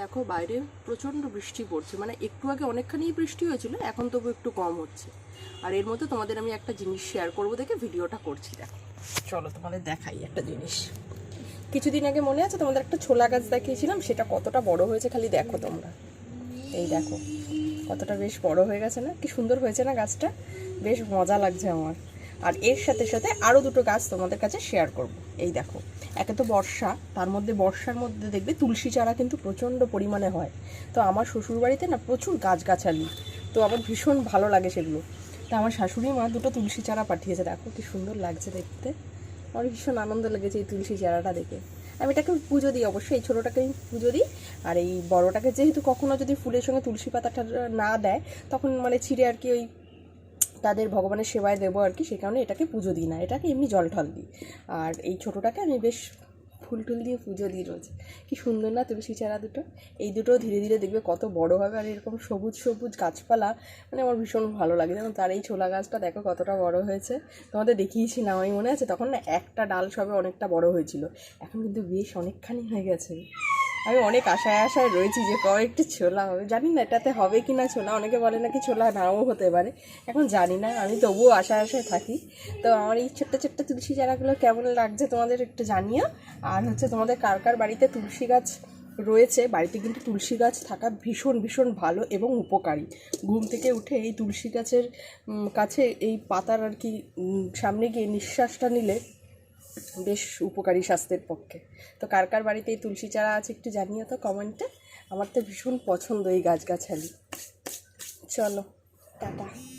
দেখো বাইরে প্রচণ্ড বৃষ্টি পড়ছে। মানে একটু আগে অনেকখানি বৃষ্টি হয়েছিল, এখন তবু একটু কম হচ্ছে। আর এর মধ্যে তোমাদের আমি একটা জিনিস শেয়ার করব দেখে ভিডিওটা করছি, দেখো। চলো তোমাদের দেখাই একটা জিনিস। কিছুদিন আগে মনে আছে তোমাদের একটা ছোলা গাছ দেখিয়েছিলাম, সেটা কতটা বড় হয়েছে খালি দেখো তোমরা। এই দেখো, কতটা বেশ বড় হয়ে গেছে না? কি সুন্দর হয়েছে না গাছটা? বেশ মজা লাগছে আমার। আর এর সাথে সাথে আরও দুটো গাছ তোমাদের কাছে শেয়ার করব। এই দেখো, একে তো বর্ষা, তার মধ্যে বর্ষার মধ্যে দেখবে তুলসী চারা কিন্তু প্রচণ্ড পরিমাণে হয়। তো আমার শ্বশুরবাড়িতে না প্রচুর গাছগাছালি, তো আমার ভীষণ ভালো লাগে সেগুলো। তো আমার শাশুড়ি মা দুটো তুলসী চারা পাঠিয়েছে, দেখো কি সুন্দর লাগছে দেখতে। আমার ভীষণ আনন্দ লেগেছে এই তুলসী চারাটা দেখে। আমি এটাকে পুজো দিই অবশ্যই এই ছোটোটাকে আমি পুজো দিই। আর এই বড়টাকে যেহেতু কখনো যদি ফুলের সঙ্গে তুলসী পাতাটা না দেয়, তখন মানে ছিঁড়ে আর কি ওই তাদের ভগবানের সেবায় দেবো আর কি, সে কারণে এটাকে পুজো দিই না, এটাকে এমনি জল ঠল দিই। আর এই ছোটোটাকে আমি বেশ ফুল টুল দিয়ে পুজো দিই রোজ। কি সুন্দর না তুলসী চারা দুটো? এই দুটো ধীরে ধীরে দেখবে কত বড় হবে আর এরকম সবুজ সবুজ গাছপালা মানে আমার ভীষণ ভালো লাগে। যেমন তার এই ছোলা গাছটা দেখো কতটা বড় হয়েছে। তোমাদের দেখিয়েছিলাম আমি মনে আছে, তখন না একটা ডাল সবে অনেকটা বড় হয়েছিল। এখন কিন্তু বেশ অনেকখানি হয়ে গেছে। আমি অনেক আশায় আশায় রয়েছি যে কবে ছোলা হবে। জানি না এটাতে হবে কি না ছোলা। অনেকে বলে নাকি ছোলা নাও হতে পারে। এখন জানি না। আমি তবুও আশায় আশায় থাকি। তো আমার এই ছোট্ট ছোট্ট তুলসী চারাগুলো কেমন লাগছে তোমাদের একটু জানিও। আর হচ্ছে তোমাদের কার কার বাড়িতে তুলসী গাছ রয়েছে? বাড়িতে কিন্তু তুলসী গাছ থাকা ভীষণ ভীষণ ভালো এবং উপকারী। ঘুম থেকে উঠে এই তুলসী গাছের কাছে এই পাতার আর কি সামনে গিয়ে নিঃশ্বাসটা নিলে বেশ উপকারী স্বাস্থ্যের পক্ষে। তো কার কার বাড়িতে এই তুলসী চারা আছে একটু জানিও তো কমেন্টে আমার তো ভীষণ পছন্দ এই গাছগাছালি। চলো, টাটা।